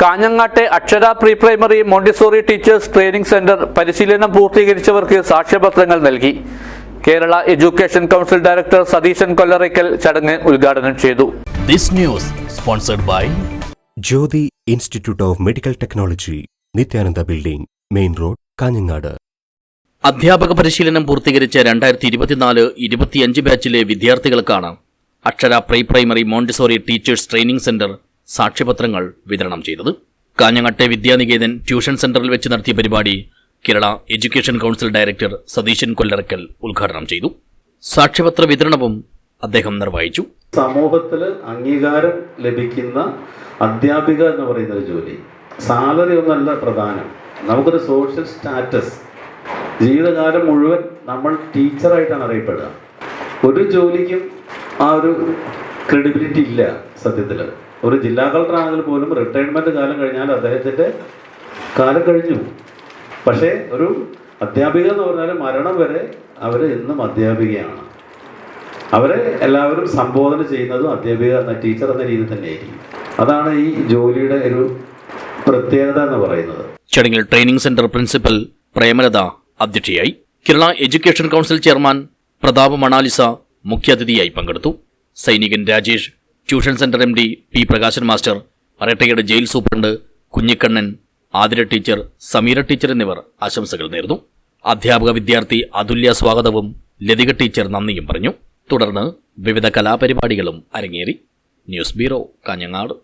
കാഞ്ഞങ്ങാട്ടെ Akshara pre primary montessori teachers training centre പരിശീലനം പൂർത്തീകരിച്ചവർക്ക് സാക്ഷ്യപത്രങ്ങൾ നൽകി. Kerala education council director Satheesan Kollarakkal ചടങ്ങ് ഉദ്ഘാടനം ചെയ്തു. This news sponsored by Jyothi institute of medical technology Nithyananda building main road Kanhangad. അധ്യാപക പരിശീലനം പൂർത്തീകരിച്ച രണ്ടായിരത്തി ഇരുപത്തിനാല് ഇരുപത്തിയഞ്ച് ബാച്ചിലെ വിദ്യാർത്ഥികൾക്കാണ് Akshara pre primary montessori teachers training centre സാക്ഷ്യപത്രങ്ങൾ വിതരണം ചെയ്തത്. കാഞ്ഞങ്ങട്ടെ വിദ്യാനികേതൻ ട്യൂഷൻ സെന്ററിൽ വെച്ച് നടത്തിയ പരിപാടി Kerala education council director Satheesan Kollarakkal ഉദ്ഘാടനം ചെയ്തു. സാക്ഷ്യപത്ര വിതരണവും അദ്ദേഹം നിർവഹിച്ചു. സമൂഹത്തിൽ അംഗീകാരം ലഭിക്കുന്ന അധ്യാപിക എന്ന് പറയുന്ന ഒരു ജോലി. സാലറി ഒന്നല്ല പ്രധാനം. നമുക്കൊരു സോഷ്യൽ സ്റ്റാറ്റസ് ജീവിതകാലം മുഴുവൻ നമ്മൾ ടീച്ചറായിട്ടാണ് അറിയപ്പെടുക. ഒരു ജോലിക്കും ആ ഒരു ക്രെഡിബിലിറ്റി ഇല്ല സത്യത്തിൽ ഒരു ജില്ലാ കളക്ടർ ആണെങ്കിൽ പോലും റിട്ടയർമെന്റ് കാലം കഴിഞ്ഞാൽ അദ്ദേഹത്തിന്റെ കാലം കഴിഞ്ഞു. പക്ഷേ ഒരു അധ്യാപിക എന്ന് പറഞ്ഞാൽ മരണം വരെ അവർ എന്നും അധ്യാപികയാണ്. അവരെ എല്ലാവരും സംബോധന ചെയ്യുന്നതും അധ്യാപിക എന്ന ടീച്ചർ എന്ന രീതിയിൽ തന്നെയായിരിക്കും. അതാണ് ഈ ജോലിയുടെ ഒരു പ്രത്യേകത എന്ന് പറയുന്നത്. ചടങ്ങിൽ ട്രെയിനിംഗ് സെന്റർ പ്രിൻസിപ്പൽ പ്രേമലത അധ്യക്ഷയായി. Kerala education council chairman Prathap Manalisa മുഖ്യാതിഥിയായി പങ്കെടുത്തു. സൈനികൻ Rajesh tuition centre M D P Prakashan master പറയട്ടയുടെ jail superintendent Kunhikannan Athira teacher Sameera teacher എന്നിവർ ആശംസകൾ നേർന്നു. അധ്യാപക വിദ്യാർത്ഥി അതുല്യ സ്വാഗതവും ലതിക ടീച്ചർ നന്ദിയും പറഞ്ഞു. തുടർന്ന് വിവിധ കലാപരിപാടികളും അരങ്ങേറി. News bureau Kanhangad.